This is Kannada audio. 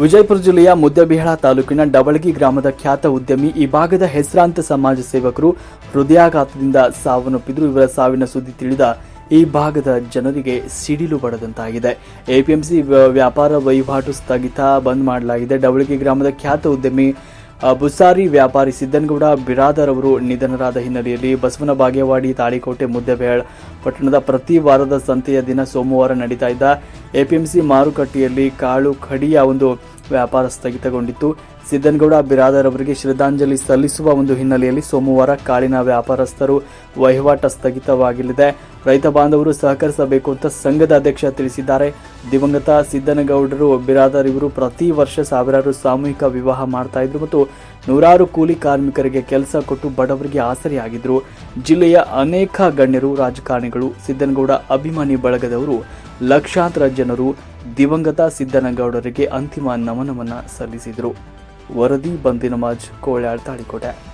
ವಿಜಯಪುರ ಜಿಲ್ಲೆಯ ಮುದ್ದೆಬಿಹಾಳ ತಾಲೂಕಿನ ಡವಳಗಿ ಗ್ರಾಮದ ಖ್ಯಾತ ಉದ್ಯಮಿ ಈ ಭಾಗದ ಹೆಸರಾಂತ ಸಮಾಜ ಸೇವಕರು ಹೃದಯಾಘಾತದಿಂದ ಸಾವನ್ನಪ್ಪಿದ್ರು. ಇವರ ಸಾವಿನ ಸುದ್ದಿ ತಿಳಿದ ಈ ಭಾಗದ ಜನರಿಗೆ ಸಿಡಿಲು ಬಡದಂತಾಗಿದೆ. ಎಪಿಎಂಸಿ ವ್ಯ- ವ್ಯಾಪಾರ ವಹಿವಾಟು ಸ್ಥಗಿತ ಬಂದ್ ಮಾಡಲಾಗಿದೆ. ಡವಳಗಿ ಗ್ರಾಮದ ಖ್ಯಾತ ಉದ್ಯಮಿ ಬುಸಾರಿ ವ್ಯಾಪಾರಿ ಸಿದ್ದನಗೌಡ, ಬಿರಾದರ್ ಅವರು ನಿಧನರಾದ ಹಿನ್ನೆಲೆಯಲ್ಲಿ ಬಸವನ ಬಾಗೇವಾಡಿ, ತಾಳಿಕೋಟೆ, ಮುದ್ದೆಬೇಳ್ ಪಟ್ಟಣದ ಪ್ರತಿ ವಾರದ ಸಂತೆಯ ದಿನ ಸೋಮವಾರ ನಡೀತಾ ಇದ್ದ ಎಪಿಎಂಸಿ ಮಾರುಕಟ್ಟೆಯಲ್ಲಿ ಕಾಳು ಕಡಿಯ ಒಂದು ವ್ಯಾಪಾರ ಸ್ಥಗಿತಗೊಂಡಿತ್ತು ಸಿದ್ದನಗೌಡ ಬಿರಾದರ್ ಅವರಿಗೆ ಶ್ರದ್ಧಾಂಜಲಿ ಸಲ್ಲಿಸುವ ಒಂದು ಹಿನ್ನೆಲೆಯಲ್ಲಿ ಸೋಮವಾರ ಕಾಳಿನ ವ್ಯಾಪಾರಸ್ಥರು ವಹಿವಾಟ ಸ್ಥಗಿತವಾಗಲಿದೆ ರೈತ ಬಾಂಧವರು ಸಹಕರಿಸಬೇಕು ಅಂತ ಸಂಘದ ಅಧ್ಯಕ್ಷ ತಿಳಿಸಿದ್ದಾರೆ. ದಿವಂಗತ ಸಿದ್ದನಗೌಡರು, ಬಿರಾದರ್ ಇವರು ಪ್ರತಿ ವರ್ಷ ಸಾವಿರಾರು ಸಾಮೂಹಿಕ ವಿವಾಹ ಮಾಡ್ತಾ ಇದ್ರು ಮತ್ತು ನೂರಾರು ಕೂಲಿ ಕಾರ್ಮಿಕರಿಗೆ ಕೆಲಸ ಕೊಟ್ಟು ಬಡವರಿಗೆ ಆಸರೆಯಾಗಿದ್ರು. ಜಿಲ್ಲೆಯ ಅನೇಕ ಗಣ್ಯರು ರಾಜಕಾರಣಿಗಳು, ಸಿದ್ದನಗೌಡ ಅಭಿಮಾನಿ ಬಳಗದವರು, ಲಕ್ಷಾಂತರ ಜನರು ದಿವಂಗತ ಸಿದ್ದನಗೌಡರಿಗೆ ಅಂತಿಮ ನಮನವನ್ನು ಸಲ್ಲಿಸಿದರು. ವರದಿ ಬಂದಿನಮಾಜ್ ಕೋಳ್ಯಾಳ್ ತಾಳಿಕೋಟೆ.